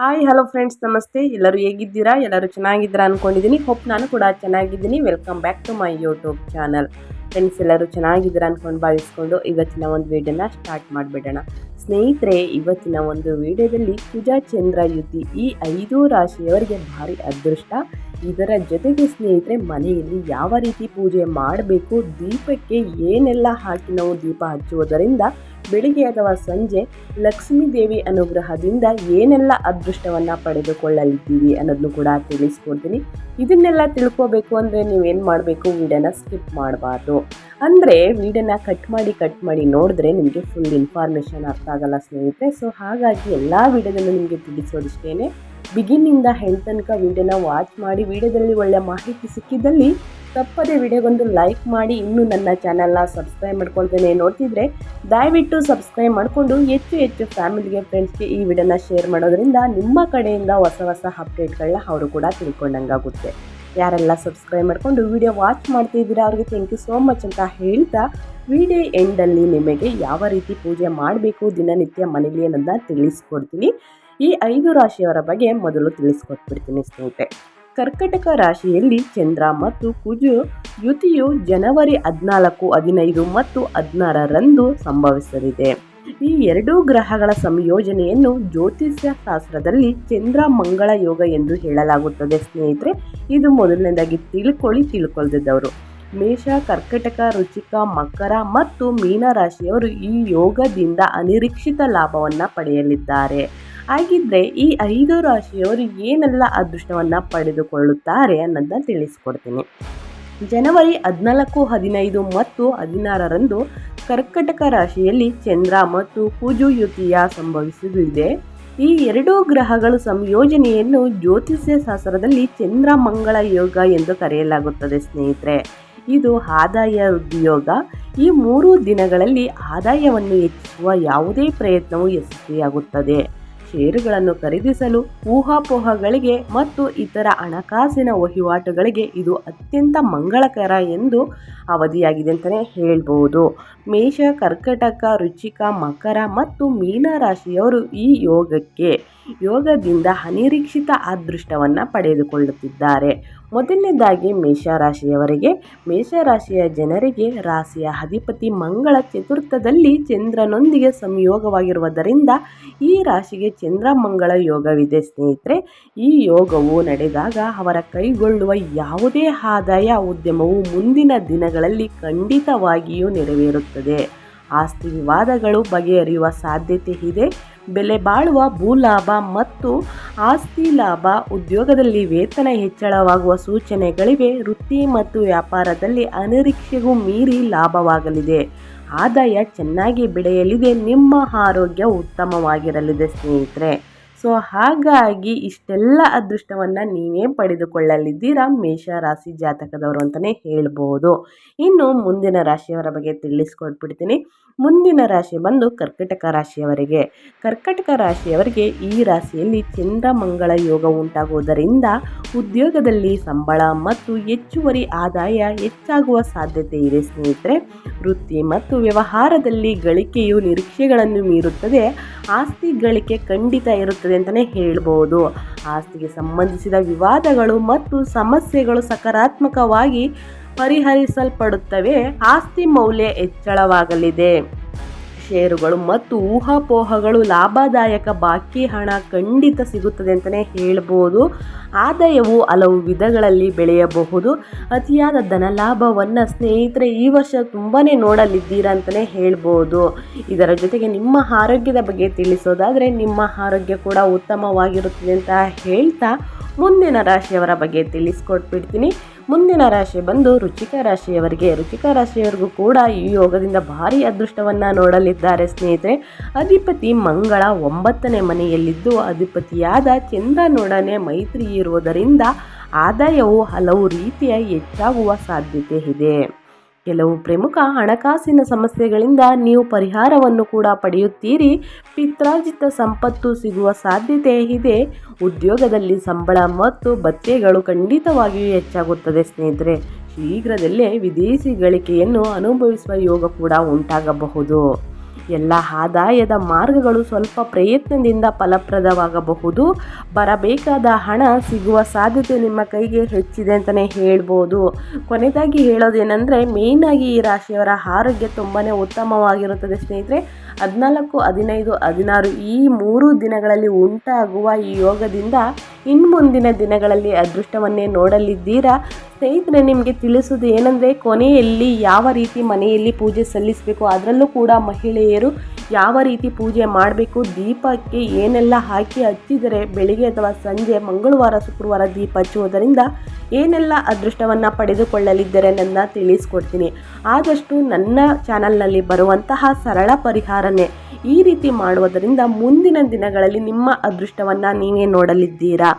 Hi hello friends ನಮಸ್ತೆ. ಎಲ್ಲರೂ ಹೇಗಿದ್ದೀರಾ? ಎಲ್ಲರೂ ಚೆನ್ನಾಗಿದ್ದೀರಾ ಅಂದ್ಕೊಂಡಿದ್ದೀನಿ ಹೋಪ್ ನಾನು ಕೂಡ ಚೆನ್ನಾಗಿದ್ದೀನಿ. Welcome back to my YouTube channel friends ಎಲ್ಲರೂ ಚೆನ್ನಾಗಿದ್ದೀರಾ ಅಂದ್ಕೊಂಡು ಭಾವಿಸ್ಕೊಂಡು ಇವತ್ತಿನ ಒಂದು ವೀಡಿಯೋನ ಸ್ಟಾರ್ಟ್ ಮಾಡಿಬಿಡೋಣ. ಸ್ನೇಹಿತರೆ, ಇವತ್ತಿನ ಒಂದು ವಿಡಿಯೋದಲ್ಲಿ ಕುಜ ಚಂದ್ರ ಯುತಿ ಈ ಐದು ರಾಶಿಯವರಿಗೆ ಭಾರಿ ಅದೃಷ್ಟ. ಇದರ ಜೊತೆಗೆ ಸ್ನೇಹಿತರೆ, ಮನೆಯಲ್ಲಿ ಯಾವ ರೀತಿ ಪೂಜೆ ಮಾಡಬೇಕು, ದೀಪಕ್ಕೆ ಏನೆಲ್ಲ ಹಾಕಿ ನಾವು ದೀಪ ಹಚ್ಚುವುದರಿಂದ ಬೆಳಿಗ್ಗೆ ಅಥವಾ ಸಂಜೆ ಲಕ್ಷ್ಮೀ ದೇವಿ ಅನುಗ್ರಹದಿಂದ ಏನೆಲ್ಲ ಅದೃಷ್ಟವನ್ನು ಪಡೆದುಕೊಳ್ಳಲಿದ್ದೀವಿ ಅನ್ನೋದನ್ನು ಕೂಡ ತಿಳಿಸ್ಕೊಡ್ತೀನಿ. ಇದನ್ನೆಲ್ಲ ತಿಳ್ಕೋಬೇಕು ಅಂದರೆ ನೀವೇನು ಮಾಡಬೇಕು? ವಿಡಿಯೋನ ಸ್ಕಿಪ್ ಮಾಡಬಾರ್ದು. ಅಂದರೆ ವಿಡಿಯೋನ ಕಟ್ ಮಾಡಿ ಕಟ್ ಮಾಡಿ ನೋಡಿದ್ರೆ ನಿಮಗೆ ಫುಲ್ ಇನ್ಫಾರ್ಮೇಷನ್ ಅರ್ಥ ಆಗಲ್ಲ ಸ್ನೇಹಿತರೆ. ಸೊ ಹಾಗಾಗಿ ಎಲ್ಲ ವಿಡಿಯೋದಲ್ಲೂ ನಿಮಗೆ ತಿಳಿಸೋದಿಷ್ಟೇ ಬಿಗಿನಿಂದ ಹೆಂಡ್ ತನಕ ವಿಡಿಯೋನ ವಾಚ್ ಮಾಡಿ, ವಿಡಿಯೋದಲ್ಲಿ ಒಳ್ಳೆಯ ಮಾಹಿತಿ ಸಿಕ್ಕಿದ್ದಲ್ಲಿ ತಪ್ಪದೇ ವಿಡಿಯೋಗೊಂದು ಲೈಕ್ ಮಾಡಿ, ಇನ್ನೂ ನನ್ನ ಚಾನಲ್ನ ಸಬ್ಸ್ಕ್ರೈಬ್ ಮಾಡ್ಕೊಳ್ತೇನೆ ನೋಡ್ತಿದ್ರೆ ದಯವಿಟ್ಟು ಸಬ್ಸ್ಕ್ರೈಬ್ ಮಾಡಿಕೊಂಡು ಹೆಚ್ಚು ಹೆಚ್ಚು ಫ್ಯಾಮಿಲಿಗೆ, ಫ್ರೆಂಡ್ಸ್ಗೆ ಈ ವಿಡಿಯೋನ ಶೇರ್ ಮಾಡೋದ್ರಿಂದ ನಿಮ್ಮ ಕಡೆಯಿಂದ ಹೊಸ ಹೊಸ ಅಪ್ಡೇಟ್ಗಳನ್ನ ಅವರು ಕೂಡ ತಿಳ್ಕೊಂಡಂಗಾಗುತ್ತೆ. ಯಾರೆಲ್ಲ ಸಬ್ಸ್ಕ್ರೈಬ್ ಮಾಡಿಕೊಂಡು ವಿಡಿಯೋ ವಾಚ್ ಮಾಡ್ತಿದ್ದೀರಾ, ಅವ್ರಿಗೆ ಥ್ಯಾಂಕ್ ಯು ಸೋ ಮಚ್ ಅಂತ ಹೇಳ್ತಾ ವಿಡಿಯೋ ಎಂಡಲ್ಲಿ ನಿಮಗೆ ಯಾವ ರೀತಿ ಪೂಜೆ ಮಾಡಬೇಕು, ದಿನನಿತ್ಯ ಮನೇಲಿ ಅನ್ನೋದನ್ನ ತಿಳಿಸ್ಕೊಡ್ತೀನಿ. ಈ ಐದು ರಾಶಿಯವರ ಬಗ್ಗೆ ಮೊದಲು ತಿಳಿಸ್ಕೊಟ್ಬಿಡ್ತೀನಿ ಸ್ನೇಹಿತರೆ. ಕರ್ಕಟಕ ರಾಶಿಯಲ್ಲಿ ಚಂದ್ರ ಮತ್ತು ಕುಜು ಯುತಿಯು ಜನವರಿ ಹದಿನಾಲ್ಕು ಹದಿನೈದು ಮತ್ತು ಹದಿನಾರರಂದು ಸಂಭವಿಸಲಿದೆ. ಈ ಎರಡೂ ಗ್ರಹಗಳ ಸಂಯೋಜನೆಯನ್ನು ಜ್ಯೋತಿಷ್ಯ ಶಾಸ್ತ್ರದಲ್ಲಿ ಚಂದ್ರ ಮಂಗಳ ಯೋಗ ಎಂದು ಹೇಳಲಾಗುತ್ತದೆ ಸ್ನೇಹಿತರೆ. ಇದು ಮೊದಲನೇದಾಗಿ ತಿಳ್ಕೊಳ್ಳಿ, ತಿಳ್ಕೊಳ್ದಿದ್ದವರು. ಮೇಷ, ಕರ್ಕಟಕ, ರುಚಿಕ, ಮಕರ ಮತ್ತು ಮೀನ ರಾಶಿಯವರು ಈ ಯೋಗದಿಂದ ಅನಿರೀಕ್ಷಿತ ಲಾಭವನ್ನು ಪಡೆಯಲಿದ್ದಾರೆ. ಹಾಗಿದ್ರೆ ಈ ಐದು ರಾಶಿಯವರು ಏನೆಲ್ಲ ಅದೃಷ್ಟವನ್ನು ಪಡೆದುಕೊಳ್ಳುತ್ತಾರೆ ಅನ್ನೋದನ್ನ ತಿಳಿಸ್ಕೊಡ್ತೀನಿ. ಜನವರಿ ಹದಿನಾಲ್ಕು, ಹದಿನೈದು ಮತ್ತು ಹದಿನಾರರಂದು ಕರ್ಕಟಕ ರಾಶಿಯಲ್ಲಿ ಚಂದ್ರ ಮತ್ತು ಪೂಜು ಯುತಿಯ ಸಂಭವಿಸಿದೆ ಈ ಎರಡೂ ಗ್ರಹಗಳ ಸಂಯೋಜನೆಯನ್ನು ಜ್ಯೋತಿಷ್ಯ ಶಾಸ್ತ್ರದಲ್ಲಿ ಚಂದ್ರ ಮಂಗಳ ಯೋಗ ಎಂದು ಕರೆಯಲಾಗುತ್ತದೆ ಸ್ನೇಹಿತರೆ. ಇದು ಆದಾಯ ಉದ್ಯೋಗ ಈ ಮೂರು ದಿನಗಳಲ್ಲಿ ಆದಾಯವನ್ನು ಹೆಚ್ಚಿಸುವ ಯಾವುದೇ ಪ್ರಯತ್ನವು ಯಶಸ್ವಿಯಾಗುತ್ತದೆ. ಷೇರುಗಳನ್ನು ಖರೀದಿಸಲು, ಊಹಾಪೋಹಗಳಿಗೆ ಮತ್ತು ಇತರ ಹಣಕಾಸಿನ ವಹಿವಾಟುಗಳಿಗೆ ಇದು ಅತ್ಯಂತ ಮಂಗಳಕರ ಎಂದು ಅವಧಿಯಾಗಿದೆ ಅಂತಲೇ ಹೇಳ್ಬೋದು. ಮೇಷ, ಕರ್ಕಟಕ, ರುಚಿಕ, ಮಕರ ಮತ್ತು ಮೀನ ರಾಶಿಯವರು ಈ ಯೋಗಕ್ಕೆ ಯೋಗದಿಂದ ಅನಿರೀಕ್ಷಿತ ಅದೃಷ್ಟವನ್ನು ಪಡೆದುಕೊಳ್ಳುತ್ತಿದ್ದಾರೆ. ಮೊದಲನೇದಾಗಿ ಮೇಷರಾಶಿಯವರಿಗೆ. ಮೇಷರಾಶಿಯ ಜನರಿಗೆ ರಾಶಿಯ ಅಧಿಪತಿ ಮಂಗಳ ಚತುರ್ಥದಲ್ಲಿ ಚಂದ್ರನೊಂದಿಗೆ ಸಂಯೋಗವಾಗಿರುವುದರಿಂದ ಈ ರಾಶಿಗೆ ಚಂದ್ರ ಮಂಗಳ ಯೋಗವಿದೆ ಸ್ನೇಹಿತರೆ. ಈ ಯೋಗವು ನಡೆದಾಗ ಅವರ ಕೈಗೊಳ್ಳುವ ಯಾವುದೇ ಆದಾಯ, ಉದ್ಯಮವು ಮುಂದಿನ ದಿನಗಳಲ್ಲಿ ಖಂಡಿತವಾಗಿಯೂ ನೆರವೇರುತ್ತದೆ. ಆಸ್ತಿ ವಿವಾದಗಳು ಬಗೆಹರಿಯುವ ಸಾಧ್ಯತೆ ಇದೆ. ಬೆಲೆ ಬಾಳುವ ಭೂಲಾಭ ಮತ್ತು ಆಸ್ತಿ ಲಾಭ ಉದ್ಯೋಗದಲ್ಲಿ ವೇತನ ಹೆಚ್ಚಳವಾಗುವ ಸೂಚನೆಗಳಿವೆ. ವೃತ್ತಿ ಮತ್ತು ವ್ಯಾಪಾರದಲ್ಲಿ ಅನಿರೀಕ್ಷೆಗೂ ಮೀರಿ ಲಾಭವಾಗಲಿದೆ. ಆದಾಯ ಚೆನ್ನಾಗಿ ಬೆಳೆಯಲಿದೆ. ನಿಮ್ಮ ಆರೋಗ್ಯ ಉತ್ತಮವಾಗಿರಲಿದೆ ಸ್ನೇಹಿತರೆ. ಸೊ, ಹಾಗಾಗಿ ಇಷ್ಟೆಲ್ಲ ಅದೃಷ್ಟವನ್ನು ನೀವೇ ಪಡೆದುಕೊಳ್ಳಲಿದ್ದೀರಾ? ಮೇಷ ರಾಶಿ ಜಾತಕದವರು ಅಂತಲೇ ಹೇಳ್ಬೋದು. ಇನ್ನು ಮುಂದಿನ ರಾಶಿಯವರ ಬಗ್ಗೆ ತಿಳಿಸ್ಕೊಟ್ಬಿಡ್ತೀನಿ. ಮುಂದಿನ ರಾಶಿ ಬಂದು ಕರ್ಕಟಕ ರಾಶಿಯವರಿಗೆ. ಕರ್ಕಟಕ ರಾಶಿಯವರಿಗೆ ಈ ರಾಶಿಯಲ್ಲಿ ಚಂದ್ರ ಮಂಗಳ ಯೋಗ ಉಂಟಾಗುವುದರಿಂದ ಉದ್ಯೋಗದಲ್ಲಿ ಸಂಬಳ ಮತ್ತು ಹೆಚ್ಚುವರಿ ಆದಾಯ ಹೆಚ್ಚಾಗುವ ಸಾಧ್ಯತೆ ಇದೆ ಸ್ನೇಹಿತರೆ. ವೃತ್ತಿ ಮತ್ತು ವ್ಯವಹಾರದಲ್ಲಿ ಗಳಿಕೆಯು ನಿರೀಕ್ಷೆಗಳನ್ನು ಮೀರುತ್ತದೆ. ಆಸ್ತಿ ಗಳಿಕೆ ಖಂಡಿತ ಇರುತ್ತದೆ ಅಂತಲೇ ಹೇಳ್ಬೋದು. ಆಸ್ತಿಗೆ ಸಂಬಂಧಿಸಿದ ವಿವಾದಗಳು ಮತ್ತು ಸಮಸ್ಯೆಗಳು ಸಕಾರಾತ್ಮಕವಾಗಿ ಪರಿಹರಿಸಲ್ಪಡುತ್ತವೆ. ಆಸ್ತಿ ಮೌಲ್ಯ ಹೆಚ್ಚಳವಾಗಲಿದೆ. ಷೇರುಗಳು ಮತ್ತು ಊಹಾಪೋಹಗಳು ಲಾಭದಾಯಕ ಬಾಕಿ ಹಣ ಖಂಡಿತ ಸಿಗುತ್ತದೆ ಅಂತಲೇ ಹೇಳ್ಬೋದು. ಆದಾಯವು ಹಲವು ವಿಧಗಳಲ್ಲಿ ಬೆಳೆಯಬಹುದು. ಅತಿಯಾದ ಧನಲಾಭವನ್ನು ಸ್ನೇಹಿತರೆ ಈ ವರ್ಷ ತುಂಬಾ ನೋಡಲಿದ್ದೀರಾ ಅಂತಲೇ ಹೇಳ್ಬೋದು. ಇದರ ಜೊತೆಗೆ ನಿಮ್ಮ ಆರೋಗ್ಯದ ಬಗ್ಗೆ ತಿಳಿಸೋದಾದರೆ ನಿಮ್ಮ ಆರೋಗ್ಯ ಕೂಡ ಉತ್ತಮವಾಗಿರುತ್ತದೆ ಅಂತ ಹೇಳ್ತಾ ಮುಂದಿನ ರಾಶಿಯವರ ಬಗ್ಗೆ ತಿಳಿಸ್ಕೊಟ್ಬಿಡ್ತೀನಿ. ಮುಂದಿನ ರಾಶಿ ಬಂದು ರುಚಿಕ ರಾಶಿಯವರಿಗೆ, ರುಚಿಕ ರಾಶಿಯವರಿಗೂ ಕೂಡ ಈ ಯೋಗದಿಂದ ಭಾರಿ ಅದೃಷ್ಟವನ್ನು ನೋಡಲಿದ್ದಾರೆ ಸ್ನೇಹಿತರೆ. ಅಧಿಪತಿ ಮಂಗಳ ಒಂಬತ್ತನೇ ಮನೆಯಲ್ಲಿದ್ದು, ಅಧಿಪತಿಯಾದ ಚಂದ್ರನೊಡನೆ ಮೈತ್ರಿ ಇರುವುದರಿಂದ ಆದಾಯವು ಹಲವು ರೀತಿಯ ಹೆಚ್ಚಾಗುವ ಸಾಧ್ಯತೆ ಇದೆ. ಕೆಲವು ಪ್ರಮುಖ ಹಣಕಾಸಿನ ಸಮಸ್ಯೆಗಳಿಂದ ನೀವು ಪರಿಹಾರವನ್ನು ಕೂಡ ಪಡೆಯುತ್ತೀರಿ. ಪಿತ್ರಾರ್ಜಿತ ಸಂಪತ್ತು ಸಿಗುವ ಸಾಧ್ಯತೆ ಇದೆ. ಉದ್ಯೋಗದಲ್ಲಿ ಸಂಬಳ ಮತ್ತು ಭತ್ಯೆಗಳು ಖಂಡಿತವಾಗಿಯೂ ಹೆಚ್ಚಾಗುತ್ತದೆ ಸ್ನೇಹಿತರೆ. ಶೀಘ್ರದಲ್ಲೇ ವಿದೇಶಿ ಗಳಿಕೆಯನ್ನು ಅನುಭವಿಸುವ ಯೋಗ ಕೂಡ ಉಂಟಾಗಬಹುದು. ಎಲ್ಲ ಆದಾಯದ ಮಾರ್ಗಗಳು ಸ್ವಲ್ಪ ಪ್ರಯತ್ನದಿಂದ ಫಲಪ್ರದವಾಗಬಹುದು. ಬರಬೇಕಾದ ಹಣ ಸಿಗುವ ಸಾಧ್ಯತೆ ನಿಮ್ಮ ಕೈಗೆ ಹೆಚ್ಚಿದೆ ಅಂತಲೇ ಹೇಳ್ಬೋದು. ಕೊನೆಯದಾಗಿ ಹೇಳೋದೇನೆಂದರೆ, ಮೇಯ್ನಾಗಿ ಈ ರಾಶಿಯವರ ಆರೋಗ್ಯ ತುಂಬಾ ಉತ್ತಮವಾಗಿರುತ್ತದೆ ಸ್ನೇಹಿತರೆ. ಹದಿನಾಲ್ಕು, ಹದಿನೈದು, ಹದಿನಾರು ಈ ಮೂರು ದಿನಗಳಲ್ಲಿ ಉಂಟಾಗುವ ಈ ಯೋಗದಿಂದ ಇನ್ನು ಮುಂದಿನ ದಿನಗಳಲ್ಲಿ ಅದೃಷ್ಟವನ್ನೇ ನೋಡಲಿದ್ದೀರಾ? ಸ್ನೇಹಿತರೆ, ನಿಮಗೆ ತಿಳಿಸೋದು ಏನಂದರೆ, ಕೊನೆಯಲ್ಲಿ ಯಾವ ರೀತಿ ಮನೆಯಲ್ಲಿ ಪೂಜೆ ಸಲ್ಲಿಸಬೇಕು, ಅದರಲ್ಲೂ ಕೂಡ ಮಹಿಳೆಯರು ಯಾವ ರೀತಿ ಪೂಜೆ ಮಾಡಬೇಕು? ದೀಪಕ್ಕೆ ಏನೆಲ್ಲ ಹಾಕಿ ಹಚ್ಚಿದರೆ ಬೆಳಿಗ್ಗೆ ಅಥವಾ ಸಂಜೆ, ಮಂಗಳವಾರ, ಶುಕ್ರವಾರ ದೀಪ ಹಚ್ಚುವುದರಿಂದ ಏನೆಲ್ಲ ಅದೃಷ್ಟವನ್ನು ಪಡೆದುಕೊಳ್ಳಲಿದ್ದಾರೆ ನನ್ನ ತಿಳಿಸ್ಕೊಡ್ತೀನಿ. ಆದಷ್ಟು ನನ್ನ ಚಾನಲ್ನಲ್ಲಿ ಬರುವಂತಹ ಸರಳ ಪರಿಹಾರನೇ ಈ ರೀತಿ ಮಾಡುವುದರಿಂದ ಮುಂದಿನ ದಿನಗಳಲ್ಲಿ ನಿಮ್ಮ ಅದೃಷ್ಟವನ್ನು ನೀವೇ ನೋಡಲಿದ್ದೀರಾ?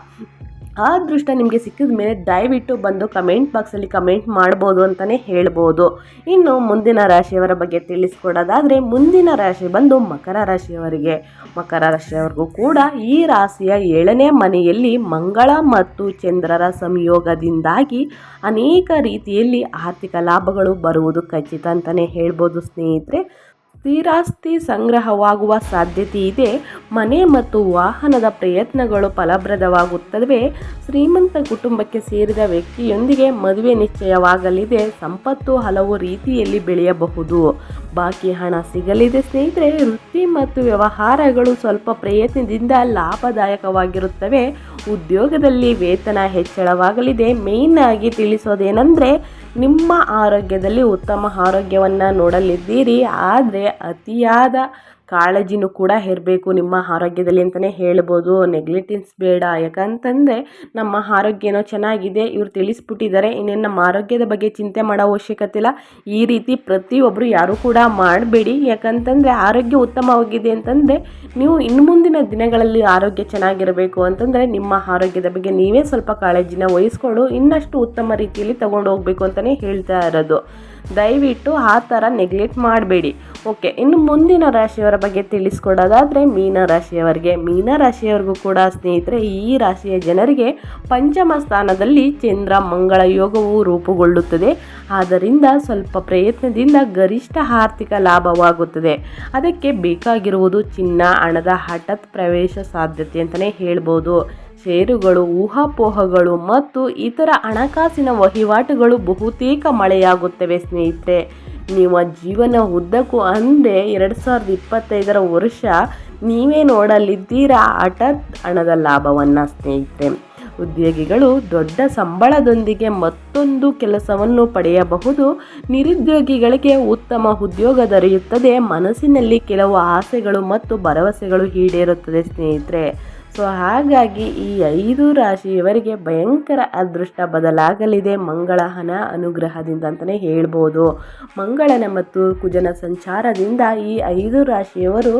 ಆ ಅದೃಷ್ಟ ನಿಮಗೆ ಸಿಕ್ಕಿದ ಮೇಲೆ ದಯವಿಟ್ಟು ಬಂದು ಕಮೆಂಟ್ ಬಾಕ್ಸಲ್ಲಿ ಕಮೆಂಟ್ ಮಾಡ್ಬೋದು ಅಂತಲೇ ಹೇಳ್ಬೋದು. ಇನ್ನು ಮುಂದಿನ ರಾಶಿಯವರ ಬಗ್ಗೆ ತಿಳಿಸ್ಕೊಡೋದಾದರೆ ಮುಂದಿನ ರಾಶಿ ಬಂದು ಮಕರ ರಾಶಿಯವರಿಗೆ. ಮಕರ ರಾಶಿಯವರಿಗೂ ಕೂಡ ಈ ರಾಶಿಯ ಏಳನೇ ಮನೆಯಲ್ಲಿ ಮಂಗಳ ಮತ್ತು ಚಂದ್ರರ ಸಂಯೋಗದಿಂದಾಗಿ ಅನೇಕ ರೀತಿಯಲ್ಲಿ ಆರ್ಥಿಕ ಲಾಭಗಳು ಬರುವುದು ಖಚಿತ ಅಂತಲೇ ಹೇಳ್ಬೋದು ಸ್ನೇಹಿತರೆ. ಸ್ಥಿರಾಸ್ತಿ ಸಂಗ್ರಹವಾಗುವ ಸಾಧ್ಯತೆ ಇದೆ ಮನೆ ಮತ್ತು ವಾಹನದ ಪ್ರಯತ್ನಗಳು ಫಲಪ್ರದವಾಗುತ್ತವೆ. ಶ್ರೀಮಂತ ಕುಟುಂಬಕ್ಕೆ ಸೇರಿದ ವ್ಯಕ್ತಿಯೊಂದಿಗೆ ಮದುವೆ ನಿಶ್ಚಯವಾಗಲಿದೆ. ಸಂಪತ್ತು ಹಲವು ರೀತಿಯಲ್ಲಿ ಬೆಳೆಯಬಹುದು. ಬಾಕಿ ಹಣ ಸಿಗಲಿದೆ ಸ್ನೇಹಿತರೆ. ವೃತ್ತಿ ಮತ್ತು ವ್ಯವಹಾರಗಳು ಸ್ವಲ್ಪ ಪ್ರಯತ್ನದಿಂದ ಲಾಭದಾಯಕವಾಗಿರುತ್ತವೆ. ಉದ್ಯೋಗದಲ್ಲಿ ವೇತನ ಹೆಚ್ಚಳವಾಗಲಿದೆ. ಮೇಯ್ನ್ ಆಗಿ ತಿಳಿಸೋದೇನೆಂದರೆ ನಿಮ್ಮ ಆರೋಗ್ಯದಲ್ಲಿ ಉತ್ತಮ ಆರೋಗ್ಯವನ್ನು ನೋಡಲಿದ್ದೀರಿ. ಆದರೆ ಅತಿಯಾದ ಕಾಳಜಿನೂ ಕೂಡ ಇರಬೇಕು ನಿಮ್ಮ ಆರೋಗ್ಯದಲ್ಲಿ ಅಂತಲೇ ಹೇಳ್ಬೋದು. ನೆಗ್ಲೆಟಿನ್ಸ್ ಬೇಡ ಯಾಕಂತಂದರೆ ನಮ್ಮ ಆರೋಗ್ಯ ಏನೋ ಚೆನ್ನಾಗಿದೆ, ಇವ್ರು ತಿಳಿಸ್ಬಿಟ್ಟಿದ್ದಾರೆ. ಇನ್ನೇನು ನಮ್ಮ ಆರೋಗ್ಯದ ಬಗ್ಗೆ ಚಿಂತೆ ಮಾಡೋ ಅವಶ್ಯಕತೆ ಇಲ್ಲ. ಈ ರೀತಿ ಪ್ರತಿಯೊಬ್ಬರು ಯಾರೂ ಕೂಡ ಮಾಡಬೇಡಿ. ಯಾಕಂತಂದರೆ ಆರೋಗ್ಯ ಉತ್ತಮವಾಗಿದೆ ಅಂತಂದರೆ ನೀವು ಇನ್ನು ಮುಂದಿನ ದಿನಗಳಲ್ಲಿ ಆರೋಗ್ಯ ಚೆನ್ನಾಗಿರಬೇಕು ಅಂತಂದರೆ ನಿಮ್ಮ ಆರೋಗ್ಯದ ಬಗ್ಗೆ ನೀವೇ ಸ್ವಲ್ಪ ಕಾಳಜಿನ ವಹಿಸ್ಕೊಂಡು ಇನ್ನಷ್ಟು ಉತ್ತಮ ರೀತಿಯಲ್ಲಿ ತಗೊಂಡು ಹೋಗಬೇಕು ಅಂತಲೇ ಹೇಳ್ತಾ ಇರೋದು. ದಯವಿಟ್ಟು ಆ ಥರ ನೆಗ್ಲೆಕ್ಟ್ ಮಾಡಬೇಡಿ. ಓಕೆ ಇನ್ನು ಮುಂದಿನ ರಾಶಿಯವರ ಬಗ್ಗೆ ತಿಳಿಸ್ಕೊಡೋದಾದರೆ ಮೀನ ರಾಶಿಯವರಿಗೆ. ಕೂಡ ಸ್ನೇಹಿತರೆ, ಈ ರಾಶಿಯ ಜನರಿಗೆ ಪಂಚಮ ಸ್ಥಾನದಲ್ಲಿ ಚಂದ್ರ ಮಂಗಳ ಯೋಗವು ರೂಪುಗೊಳ್ಳುತ್ತದೆ. ಆದ್ದರಿಂದ ಸ್ವಲ್ಪ ಪ್ರಯತ್ನದಿಂದ ಗರಿಷ್ಠ ಆರ್ಥಿಕ ಲಾಭವಾಗುತ್ತದೆ. ಅದಕ್ಕೆ ಬೇಕಾಗಿರುವುದು ಚಿನ್ನ, ಹಣದ ಹಠಾತ್ ಪ್ರವೇಶ ಸಾಧ್ಯತೆ ಅಂತಲೇ ಹೇಳ್ಬೋದು. ಷೇರುಗಳು ಊಹಾಪೋಹಗಳು ಮತ್ತು ಇತರ ಹಣಕಾಸಿನ ವಹಿವಾಟುಗಳು ಬಹುತೇಕ ಮಳೆಯಾಗುತ್ತವೆ ಸ್ನೇಹಿತರೆ. ನಿಮ್ಮ ಜೀವನ ಉದ್ದಕ್ಕೂ ಅಂದರೆ ಎರಡು ಸಾವಿರದ ಇಪ್ಪತ್ತೈದರ ವರ್ಷ ನೀವೇ ನೋಡಲಿದ್ದೀರಾ? ಹಠಾತ್ ಹಣದ ಲಾಭವನ್ನು ಸ್ನೇಹಿತರೆ. ಉದ್ಯೋಗಿಗಳು ದೊಡ್ಡ ಸಂಬಳದೊಂದಿಗೆ ಮತ್ತೊಂದು ಕೆಲಸವನ್ನು ಪಡೆಯಬಹುದು. ನಿರುದ್ಯೋಗಿಗಳಿಗೆ ಉತ್ತಮ ಉದ್ಯೋಗ ದೊರೆಯುತ್ತದೆ. ಮನಸ್ಸಿನಲ್ಲಿ ಕೆಲವು ಆಸೆಗಳು ಮತ್ತು ಭರವಸೆಗಳು ಈಡೇರುತ್ತದೆ ಸ್ನೇಹಿತರೆ. ಸೊ ಹಾಗಾಗಿ ಈ ಐದು ರಾಶಿಯವರಿಗೆ ಭಯಂಕರ ಅದೃಷ್ಟ ಬದಲಾಗಲಿದೆ ಮಂಗಳಹನ ಅನುಗ್ರಹದಿಂದ ಅಂತಲೇ ಹೇಳ್ಬೋದು. ಮಂಗಳನ ಮತ್ತು ಕುಜನ ಸಂಚಾರದಿಂದ ಈ ಐದು ರಾಶಿಯವರು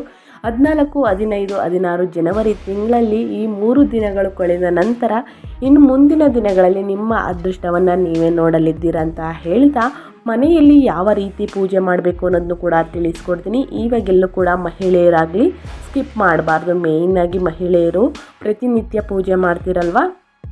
ಹದಿನಾಲ್ಕು, ಹದಿನೈದು, ಹದಿನಾರು ಜನವರಿ ತಿಂಗಳಲ್ಲಿ ಈ ಮೂರು ದಿನಗಳು ಕಳೆದ ನಂತರ ಇನ್ನು ಮುಂದಿನ ದಿನಗಳಲ್ಲಿ ನಿಮ್ಮ ಅದೃಷ್ಟವನ್ನು ನೀವೇ ನೋಡಲಿದ್ದೀರ ಅಂತ ಹೇಳ್ತಾ ಮನೆಯಲ್ಲಿ ಯಾವ ರೀತಿ ಪೂಜೆ ಮಾಡಬೇಕು ಅನ್ನೋದನ್ನು ಕೂಡ ತಿಳಿಸ್ಕೊಡ್ತೀನಿ. ಇವಾಗೆಲ್ಲೂ ಕೂಡ ಮಹಿಳೆಯರಾಗಲಿ ಸ್ಕಿಪ್ ಮಾಡಬಾರ್ದು. ಮೇಯ್ನಾಗಿ ಮಹಿಳೆಯರು ಪ್ರತಿನಿತ್ಯ ಪೂಜೆ ಮಾಡ್ತಿರಲ್ವ?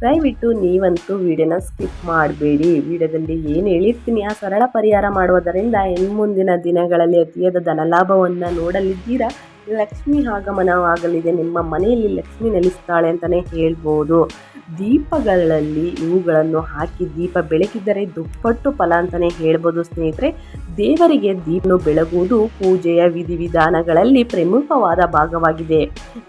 ದಯವಿಟ್ಟು ನೀವಂತೂ ವಿಡಿಯೋನ ಸ್ಕಿಪ್ ಮಾಡಬೇಡಿ. ವಿಡಿಯೋದಲ್ಲಿ ಏನು ಹೇಳಿರ್ತೀನಿ, ಆ ಸರಳ ಪರಿಹಾರ ಮಾಡುವುದರಿಂದ ಇನ್ನು ಮುಂದಿನ ದಿನಗಳಲ್ಲಿ ಅತಿಯಾದ ಧನಲಾಭವನ್ನು ನೋಡಲಿದ್ದೀರಾ? ಲಕ್ಷ್ಮಿ ಆಗಮನವಾಗಲಿದೆ. ನಿಮ್ಮ ಮನೆಯಲ್ಲಿ ಲಕ್ಷ್ಮಿ ನೆಲೆಸ್ತಾಳೆ ಅಂತಲೇ ಹೇಳ್ಬೋದು. ದೀಪಗಳಲ್ಲಿ ಇವುಗಳನ್ನು ಹಾಕಿ ದೀಪ ಬೆಳಕಿದ್ದರೆ ದುಪ್ಪಟ್ಟು ಫಲ ಅಂತಲೇ ಹೇಳ್ಬೋದು ಸ್ನೇಹಿತರೆ. ದೇವರಿಗೆ ದೀಪನು ಬೆಳಗುವುದು ಪೂಜೆಯ ವಿಧಿವಿಧಾನಗಳಲ್ಲಿ ಪ್ರಮುಖವಾದ ಭಾಗವಾಗಿದೆ.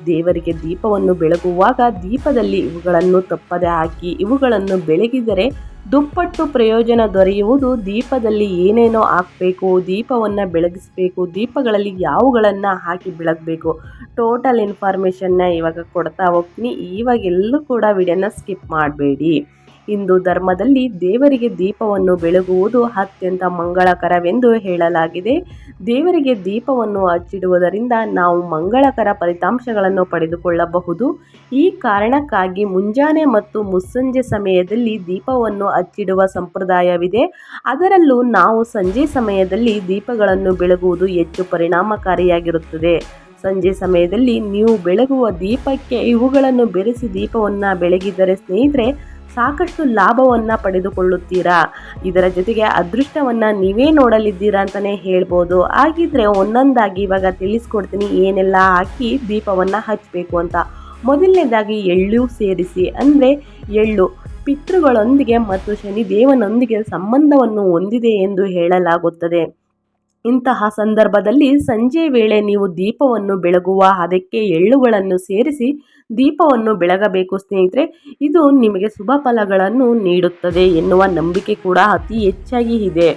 ದೇವರಿಗೆ ದೀಪವನ್ನು ಬೆಳಗುವಾಗ ದೀಪದಲ್ಲಿ ಇವುಗಳನ್ನು ತಪ್ಪದೆ ಹಾಕಿ ಇವುಗಳನ್ನು ಬೆಳಗಿದರೆ ದುಪ್ಪಟ್ಟು ಪ್ರಯೋಜನ ದೊರೆಯುವುದು ದೀಪದಲ್ಲಿ ಏನೇನೋ ಹಾಕಬೇಕು, ದೀಪವನ್ನು ಬೆಳಗಿಸಬೇಕು, ದೀಪಗಳಲ್ಲಿ ಯಾವುಗಳನ್ನು ಹಾಕಿ ಬೆಳಗಬೇಕು ಟೋಟಲ್ ಇನ್ಫಾರ್ಮೇಷನ್ನ ಇವಾಗ ಕೊಡ್ತಾ ಹೋಗ್ತೀನಿ. ಇವಾಗೆಲ್ಲೂ ಕೂಡ ವಿಡಿಯೋನ ಸ್ಕಿಪ್ ಮಾಡಬೇಡಿ. ಹಿಂದೂ ಧರ್ಮದಲ್ಲಿ ದೇವರಿಗೆ ದೀಪವನ್ನು ಬೆಳಗುವುದು ಅತ್ಯಂತ ಮಂಗಳಕರವೆಂದು ಹೇಳಲಾಗಿದೆ. ದೇವರಿಗೆ ದೀಪವನ್ನು ಹಚ್ಚಿಡುವುದರಿಂದ ನಾವು ಮಂಗಳಕರ ಫಲಿತಾಂಶಗಳನ್ನು ಪಡೆದುಕೊಳ್ಳಬಹುದು. ಈ ಕಾರಣಕ್ಕಾಗಿ ಮುಂಜಾನೆ ಮತ್ತು ಮುಸ್ಸಂಜೆ ಸಮಯದಲ್ಲಿ ದೀಪವನ್ನು ಹಚ್ಚಿಡುವ ಸಂಪ್ರದಾಯವಿದೆ. ಅದರಲ್ಲೂ ನಾವು ಸಂಜೆ ಸಮಯದಲ್ಲಿ ದೀಪಗಳನ್ನು ಬೆಳಗುವುದು ಹೆಚ್ಚು ಪರಿಣಾಮಕಾರಿಯಾಗಿರುತ್ತದೆ. ಸಂಜೆ ಸಮಯದಲ್ಲಿ ನೀವು ಬೆಳಗುವ ದೀಪಕ್ಕೆ ಇವುಗಳನ್ನು ಬೆರೆಸಿ ದೀಪವನ್ನು ಬೆಳಗಿದರೆ ಸ್ನೇಹಿತರೆ ಸಾಕಷ್ಟು ಲಾಭವನ್ನು ಪಡೆದುಕೊಳ್ಳುತ್ತೀರಾ? ಇದರ ಜೊತೆಗೆ ಅದೃಷ್ಟವನ್ನು ನೀವೇ ನೋಡಲಿದ್ದೀರಾ ಅಂತಲೇ ಹೇಳ್ಬೋದು. ಹಾಗಿದ್ರೆ ಒಂದೊಂದಾಗಿ ಇವಾಗ ತಿಳಿಸ್ಕೊಡ್ತೀನಿ ಏನೆಲ್ಲ ಹಾಕಿ ದೀಪವನ್ನು ಹಚ್ಚಬೇಕು ಅಂತ. ಮೊದಲನೇದಾಗಿ ಎಳ್ಳು ಸೇರಿಸಿ, ಅಂದರೆ ಎಳ್ಳು ಪಿತೃಗಳೊಂದಿಗೆ ಮತ್ತು ಶನಿದೇವನೊಂದಿಗೆ ಸಂಬಂಧವನ್ನು ಹೊಂದಿದೆ ಎಂದು ಹೇಳಲಾಗುತ್ತದೆ. ಇಂತಹ ಸಂದರ್ಭದಲ್ಲಿ ಸಂಜೆ ವೇಳೆ ನೀವು ದೀಪವನ್ನು ಬೆಳಗುವ ಅದಕ್ಕೆ ಎಳ್ಳುಗಳನ್ನು ಸೇರಿಸಿ ದೀಪವನ್ನು ಬೆಳಗಬೇಕು ಸ್ನೇಹಿತರೆ, ಇದು ನಿಮಗೆ ಶುಭ ಫಲಗಳನ್ನು ನೀಡುತ್ತದೆ ಎನ್ನುವ ನಂಬಿಕೆ ಕೂಡ ಅತಿ ಹೆಚ್ಚಾಗಿ ಇದೆ.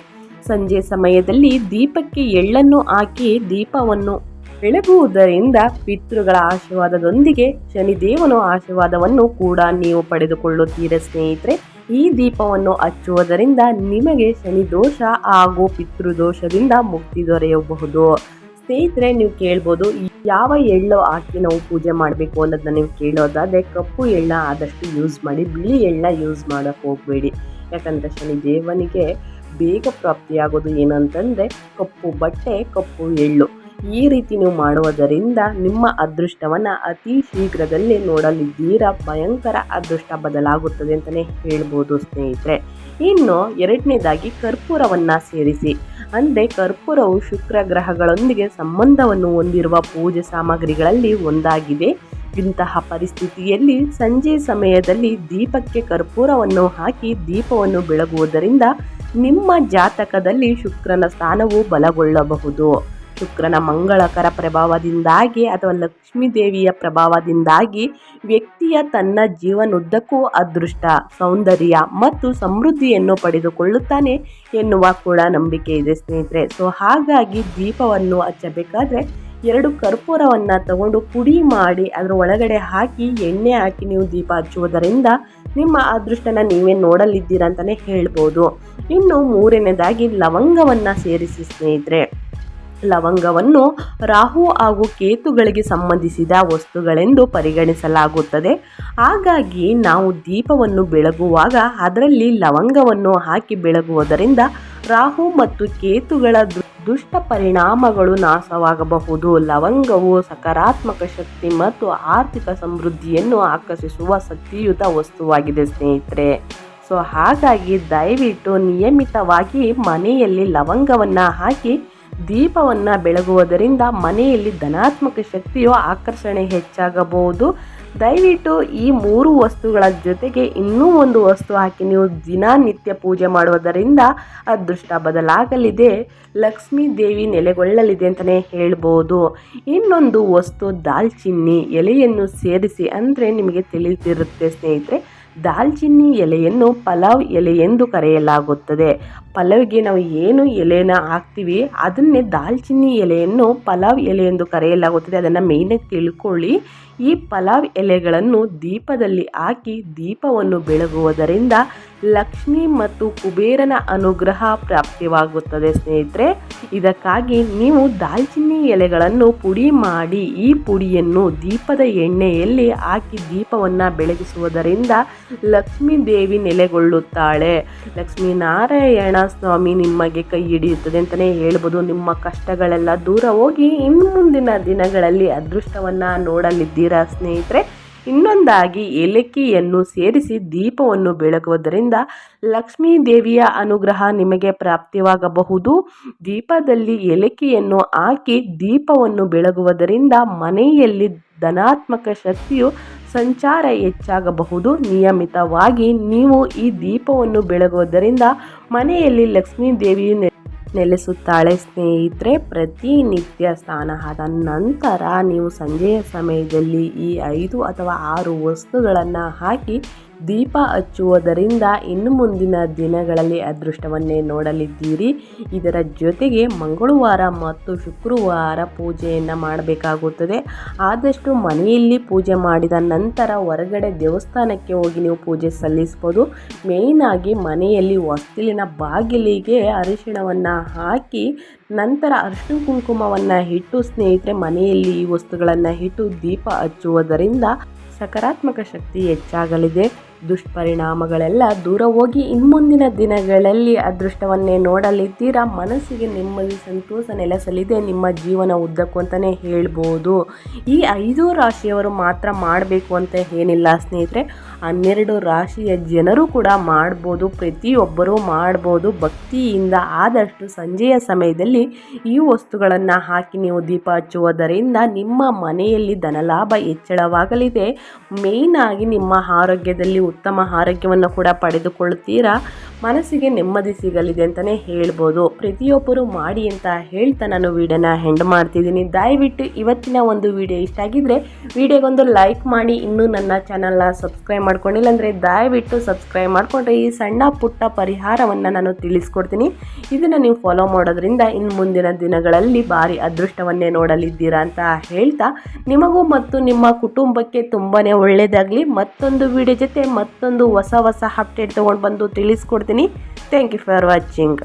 ಸಂಜೆ ಸಮಯದಲ್ಲಿ ದೀಪಕ್ಕೆ ಎಳ್ಳನ್ನು ಹಾಕಿ ದೀಪವನ್ನು ಬೆಳಗುವುದರಿಂದ ಪಿತೃಗಳ ಆಶೀರ್ವಾದದೊಂದಿಗೆ ಶನಿದೇವನ ಆಶೀರ್ವಾದವನ್ನು ಕೂಡ ನೀವು ಪಡೆದುಕೊಳ್ಳುತ್ತೀರ ಸ್ನೇಹಿತರೆ. ಈ ದೀಪವನ್ನು ಹಚ್ಚುವುದರಿಂದ ನಿಮಗೆ ಶನಿ ದೋಷ ಹಾಗೂ ಪಿತೃದೋಷದಿಂದ ಮುಕ್ತಿ ದೊರೆಯಬಹುದು. ಸ್ನೇಹಿತರೆ, ನೀವು ಕೇಳ್ಬೋದು ಯಾವ ಎಳ್ಳು ಹಾಕಿ ನಾವು ಪೂಜೆ ಮಾಡಬೇಕು ಅನ್ನೋದನ್ನ ನೀವು ಕೇಳೋದಾದರೆ, ಕಪ್ಪು ಎಳ್ಳ ಆದಷ್ಟು ಯೂಸ್ ಮಾಡಿ, ಬಿಳಿ ಎಳ್ಳ ಯೂಸ್ ಮಾಡೋಕ್ಕೆ ಹೋಗಬೇಡಿ. ಯಾಕಂದರೆ ಶನಿ ದೇವನಿಗೆ ಬೇಗ ಪ್ರಾಪ್ತಿಯಾಗೋದು ಏನಂತಂದರೆ ಕಪ್ಪು ಬಟ್ಟೆ, ಕಪ್ಪು ಎಳ್ಳು. ಈ ರೀತಿ ನೀವು ಮಾಡುವುದರಿಂದ ನಿಮ್ಮ ಅದೃಷ್ಟವನ್ನು ಅತಿ ಶೀಘ್ರದಲ್ಲಿ ನೋಡಲಿದ್ದೀರಾ? ಭಯಂಕರ ಅದೃಷ್ಟ ಬದಲಾಗುತ್ತದೆ ಅಂತಲೇ ಹೇಳ್ಬೋದು ಸ್ನೇಹಿತರೆ. ಇನ್ನು ಎರಡನೇದಾಗಿ ಕರ್ಪೂರವನ್ನು ಸೇರಿಸಿ. ಅಂದರೆ ಕರ್ಪೂರವು ಶುಕ್ರ ಗ್ರಹಗಳೊಂದಿಗೆ ಸಂಬಂಧವನ್ನು ಹೊಂದಿರುವ ಪೂಜೆ ಸಾಮಗ್ರಿಗಳಲ್ಲಿ ಒಂದಾಗಿದೆ. ಇಂತಹ ಪರಿಸ್ಥಿತಿಯಲ್ಲಿ ಸಂಜೆ ಸಮಯದಲ್ಲಿ ದೀಪಕ್ಕೆ ಕರ್ಪೂರವನ್ನು ಹಾಕಿ ದೀಪವನ್ನು ಬೆಳಗುವುದರಿಂದ ನಿಮ್ಮ ಜಾತಕದಲ್ಲಿ ಶುಕ್ರನ ಸ್ಥಾನವು ಬಲಗೊಳ್ಳಬಹುದು. ಶುಕ್ರನ ಮಂಗಳಕರ ಪ್ರಭಾವದಿಂದಾಗಿ ಅಥವಾ ಲಕ್ಷ್ಮೀ ದೇವಿಯ ಪ್ರಭಾವದಿಂದಾಗಿ ವ್ಯಕ್ತಿಯ ತನ್ನ ಜೀವನುದ್ದಕ್ಕೂ ಅದೃಷ್ಟ, ಸೌಂದರ್ಯ ಮತ್ತು ಸಮೃದ್ಧಿಯನ್ನು ಪಡೆದುಕೊಳ್ಳುತ್ತಾನೆ ಎನ್ನುವ ಕೂಡ ನಂಬಿಕೆ ಇದೆ ಸ್ನೇಹಿತರೆ. ಸೊ ಹಾಗಾಗಿ ದೀಪವನ್ನು ಹಚ್ಚಬೇಕಾದ್ರೆ ಎರಡು ಕರ್ಪೂರವನ್ನು ತಗೊಂಡು ಪುಡಿ ಮಾಡಿ ಅದರ ಒಳಗಡೆ ಹಾಕಿ, ಎಣ್ಣೆ ಹಾಕಿ ನೀವು ದೀಪ ಹಚ್ಚುವುದರಿಂದ ನಿಮ್ಮ ಅದೃಷ್ಟನ ನೀವೇ ನೋಡಲಿದ್ದೀರ ಅಂತಲೇ ಹೇಳ್ಬೋದು. ಇನ್ನು ಮೂರನೇದಾಗಿ ಲವಂಗವನ್ನು ಸೇರಿಸಿ ಸ್ನೇಹಿತರೆ. ಲವಂಗವನ್ನು ರಾಹು ಹಾಗೂ ಕೇತುಗಳಿಗೆ ಸಂಬಂಧಿಸಿದ ವಸ್ತುಗಳೆಂದು ಪರಿಗಣಿಸಲಾಗುತ್ತದೆ. ಹಾಗಾಗಿ ನಾವು ದೀಪವನ್ನು ಬೆಳಗುವಾಗ ಅದರಲ್ಲಿ ಲವಂಗವನ್ನು ಹಾಕಿ ಬೆಳಗುವುದರಿಂದ ರಾಹು ಮತ್ತು ಕೇತುಗಳ ದುಷ್ಟ ಪರಿಣಾಮಗಳು ನಾಶವಾಗಬಹುದು. ಲವಂಗವು ಸಕಾರಾತ್ಮಕ ಶಕ್ತಿ ಮತ್ತು ಆರ್ಥಿಕ ಸಮೃದ್ಧಿಯನ್ನು ಆಕರ್ಷಿಸುವ ಶಕ್ತಿಯುತ ವಸ್ತುವಾಗಿದೆ ಸ್ನೇಹಿತರೆ. ಸೊ, ಹಾಗಾಗಿ ದಯವಿಟ್ಟು ನಿಯಮಿತವಾಗಿ ಮನೆಯಲ್ಲಿ ಲವಂಗವನ್ನು ಹಾಕಿ ದೀಪವನ್ನು ಬೆಳಗುವುದರಿಂದ ಮನೆಯಲ್ಲಿ ಧನಾತ್ಮಕ ಶಕ್ತಿಯು ಆಕರ್ಷಣೆ ಹೆಚ್ಚಾಗಬಹುದು. ದಯವಿಟ್ಟು ಈ ಮೂರು ವಸ್ತುಗಳ ಜೊತೆಗೆ ಇನ್ನೂ ಒಂದು ವಸ್ತು ಹಾಕಿ ನೀವು ದಿನನಿತ್ಯ ಪೂಜೆ ಮಾಡುವುದರಿಂದ ಅದೃಷ್ಟ ಬದಲಾಗಲಿದೆ. ಲಕ್ಷ್ಮೀ ದೇವಿ ನೆಲೆಗೊಳ್ಳಲಿದೆ ಅಂತಲೇ ಹೇಳ್ಬೋದು. ಇನ್ನೊಂದು ವಸ್ತು ದಾಲ್ಚಿನ್ನಿ ಎಲೆಯನ್ನು ಸೇರಿಸಿ ಅಂದರೆ ನಿಮಗೆ ತಿಳಿದಿರುತ್ತೆ ಸ್ನೇಹಿತರೆ ದಾಲ್ಚಿನ್ನಿ ಎಲೆಯನ್ನು ಪಲಾವ್ ಎಲೆ ಎಂದು ಕರೆಯಲಾಗುತ್ತದೆ. ಪಲಾವ್ಗೆ ನಾವು ಏನು ಎಲೆನ ಹಾಕ್ತೀವಿ, ಅದನ್ನೇ ದಾಲ್ಚಿನ್ನಿ ಎಲೆಯನ್ನು ಪಲಾವ್ ಎಲೆ ಎಂದು ಕರೆಯಲಾಗುತ್ತದೆ. ಅದನ್ನು ಮೇಯ್ನಾಗಿ ತಿಳ್ಕೊಳ್ಳಿ. ಈ ಪಲಾವ್ ಎಲೆಗಳನ್ನು ದೀಪದಲ್ಲಿ ಹಾಕಿ ದೀಪವನ್ನು ಬೆಳಗುವುದರಿಂದ ಲಕ್ಷ್ಮಿ ಮತ್ತು ಕುಬೇರನ ಅನುಗ್ರಹ ಪ್ರಾಪ್ತಿವಾಗುತ್ತದೆ ಸ್ನೇಹಿತರೆ. ಇದಕ್ಕಾಗಿ ನೀವು ದಾಲ್ಚಿನ್ನಿ ಎಲೆಗಳನ್ನು ಪುಡಿ ಮಾಡಿ ಈ ಪುಡಿಯನ್ನು ದೀಪದ ಎಣ್ಣೆಯಲ್ಲಿ ಹಾಕಿ ದೀಪವನ್ನು ಬೆಳಗಿಸುವುದರಿಂದ ಲಕ್ಷ್ಮೀ ದೇವಿ ನೆಲೆಗೊಳ್ಳುತ್ತಾಳೆ. ಲಕ್ಷ್ಮೀನಾರಾಯಣ ಸ್ವಾಮಿ ನಿಮಗೆ ಕೈ ಹಿಡಿಯುತ್ತದೆ ಅಂತಲೇ ಹೇಳ್ಬೋದು. ನಿಮ್ಮ ಕಷ್ಟಗಳೆಲ್ಲ ದೂರ ಹೋಗಿ ಇನ್ನು ಮುಂದಿನ ದಿನಗಳಲ್ಲಿ ಅದೃಷ್ಟವನ್ನು ನೋಡಲಿದ್ದೀರಾ. ಸ್ನೇಹಿತರೆ? ಇನ್ನೊಂದಾಗಿ ಏಲಕ್ಕಿಯನ್ನು ಸೇರಿಸಿ ದೀಪವನ್ನು ಬೆಳಗುವುದರಿಂದ ಲಕ್ಷ್ಮೀ ದೇವಿಯ ಅನುಗ್ರಹ ನಿಮಗೆ ಪ್ರಾಪ್ತಿಯಾಗಬಹುದು. ದೀಪದಲ್ಲಿ ಏಲಕ್ಕಿಯನ್ನು ಹಾಕಿ ದೀಪವನ್ನು ಬೆಳಗುವುದರಿಂದ ಮನೆಯಲ್ಲಿ ಧನಾತ್ಮಕ ಶಕ್ತಿಯು ಸಂಚಾರ ಹೆಚ್ಚಾಗಬಹುದು. ನಿಯಮಿತವಾಗಿ ನೀವು ಈ ದೀಪವನ್ನು ಬೆಳಗುವುದರಿಂದ ಮನೆಯಲ್ಲಿ ಲಕ್ಷ್ಮೀ ದೇವಿಯು ನೆಲೆಸುತ್ತಾಳೆ ಸ್ನೇಹಿತರೆ, ಪ್ರತಿನಿತ್ಯ ಸ್ನಾನ ಆದ ನಂತರ ನೀವು ಸಂಜೆಯ ಸಮಯದಲ್ಲಿ ಈ ಐದು ಅಥವಾ ಆರು ವಸ್ತುಗಳನ್ನು ಹಾಕಿ ದೀಪ ಹಚ್ಚುವುದರಿಂದ ಇನ್ನು ಮುಂದಿನ ದಿನಗಳಲ್ಲಿ ಅದೃಷ್ಟವನ್ನೇ ನೋಡಲಿದ್ದೀರಿ. ಇದರ ಜೊತೆಗೆ ಮಂಗಳವಾರ ಮತ್ತು ಶುಕ್ರವಾರ ಪೂಜೆಯನ್ನು ಮಾಡಬೇಕಾಗುತ್ತದೆ. ಆದಷ್ಟು ಮನೆಯಲ್ಲಿ ಪೂಜೆ ಮಾಡಿದ ನಂತರ ಹೊರಗಡೆ ದೇವಸ್ಥಾನಕ್ಕೆ ಹೋಗಿ ನೀವು ಪೂಜೆ ಸಲ್ಲಿಸ್ಬೋದು ಮೇಯ್ನಾಗಿ ಮನೆಯಲ್ಲಿ ಹೊಸ್ತಿಲಿನ ಬಾಗಿಲಿಗೆ ಅರಿಶಿಣವನ್ನು ಹಾಕಿ, ನಂತರ ಅರಿಶಿಣ ಕುಂಕುಮವನ್ನು ಇಟ್ಟು ಸ್ನೇಹಿತರೆ ಮನೆಯಲ್ಲಿ ಈ ವಸ್ತುಗಳನ್ನು ಇಟ್ಟು ದೀಪ ಹಚ್ಚುವುದರಿಂದ ಸಕಾರಾತ್ಮಕ ಶಕ್ತಿ ಹೆಚ್ಚಾಗಲಿದೆ. ದುಷ್ಪರಿಣಾಮಗಳೆಲ್ಲ ದೂರ ಹೋಗಿ ಇನ್ಮುಂದಿನ ದಿನಗಳಲ್ಲಿ ಅದೃಷ್ಟವನ್ನೇ ನೋಡಲಿದ್ದೀರಾ ಮನಸ್ಸಿಗೆ ನೆಮ್ಮದಿ, ಸಂತೋಷ ನೆಲೆಸಲಿದೆ ನಿಮ್ಮ ಜೀವನ ಉದ್ದಕ್ಕೂ ಅಂತಲೇ ಹೇಳ್ಬೋದು. ಈ ಐದು ರಾಶಿಯವರು ಮಾತ್ರ ಮಾಡಬೇಕು ಅಂತ ಏನಿಲ್ಲ ಸ್ನೇಹಿತರೆ. ಹನ್ನೆರಡು ರಾಶಿಯ ಜನರು ಕೂಡ ಮಾಡ್ಬೋದು, ಪ್ರತಿಯೊಬ್ಬರೂ ಮಾಡ್ಬೋದು. ಭಕ್ತಿಯಿಂದ ಆದಷ್ಟು ಸಂಜೆಯ ಸಮಯದಲ್ಲಿ ಈ ವಸ್ತುಗಳನ್ನು ಹಾಕಿ ನೀವು ದೀಪ ಹಚ್ಚುವುದರಿಂದ ನಿಮ್ಮ ಮನೆಯಲ್ಲಿ ಧನಲಾಭ ಹೆಚ್ಚಳವಾಗಲಿದೆ. ಮೇಯ್ನಾಗಿ ನಿಮ್ಮ ಆರೋಗ್ಯದಲ್ಲಿ ಉತ್ತಮ ಆರೋಗ್ಯವನ್ನು ಕೂಡ ಪಡೆದುಕೊಳ್ಳುತ್ತೀರಾ ಮನಸ್ಸಿಗೆ ನೆಮ್ಮದಿ ಸಿಗಲಿದೆ ಅಂತಲೇ ಹೇಳ್ಬೋದು. ಪ್ರತಿಯೊಬ್ಬರು ಮಾಡಿ ಅಂತ ಹೇಳ್ತಾ ನಾನು ವೀಡಿಯೋನ ಹೆಂಡ್ ಮಾಡ್ತಿದ್ದೀನಿ. ದಯವಿಟ್ಟು ಇವತ್ತಿನ ಒಂದು ವಿಡಿಯೋ ಇಷ್ಟ ಆಗಿದ್ದರೆ ವಿಡಿಯೋಗೊಂದು ಲೈಕ್ ಮಾಡಿ. ಇನ್ನೂ ನನ್ನ ಚಾನಲ್ನ ಸಬ್ಸ್ಕ್ರೈಬ್ ಮಾಡ್ಕೊಂಡಿಲ್ಲ ಅಂದರೆ ದಯವಿಟ್ಟು ಸಬ್ಸ್ಕ್ರೈಬ್ ಮಾಡಿಕೊಂಡ್ರೆ ಈ ಸಣ್ಣ ಪುಟ್ಟ ಪರಿಹಾರವನ್ನು ನಾನು ತಿಳಿಸ್ಕೊಡ್ತೀನಿ. ಇದನ್ನು ನೀವು ಫಾಲೋ ಮಾಡೋದ್ರಿಂದ ಇನ್ನು ಮುಂದಿನ ದಿನಗಳಲ್ಲಿ ಭಾರಿ ಅದೃಷ್ಟವನ್ನೇ ನೋಡಲಿದ್ದೀರಾ ಅಂತ ಹೇಳ್ತಾ ನಿಮಗೂ ಮತ್ತು ನಿಮ್ಮ ಕುಟುಂಬಕ್ಕೆ ತುಂಬಾ ಒಳ್ಳೆಯದಾಗಲಿ ಮತ್ತೊಂದು ವಿಡಿಯೋ ಜೊತೆ ಮತ್ತೊಂದು ಹೊಸ ಹೊಸ ಅಪ್ಡೇಟ್ ತೊಗೊಂಡು ಬಂದು ತಿಳಿಸ್ಕೊಡ್ತೀನಿ. Thank you for watching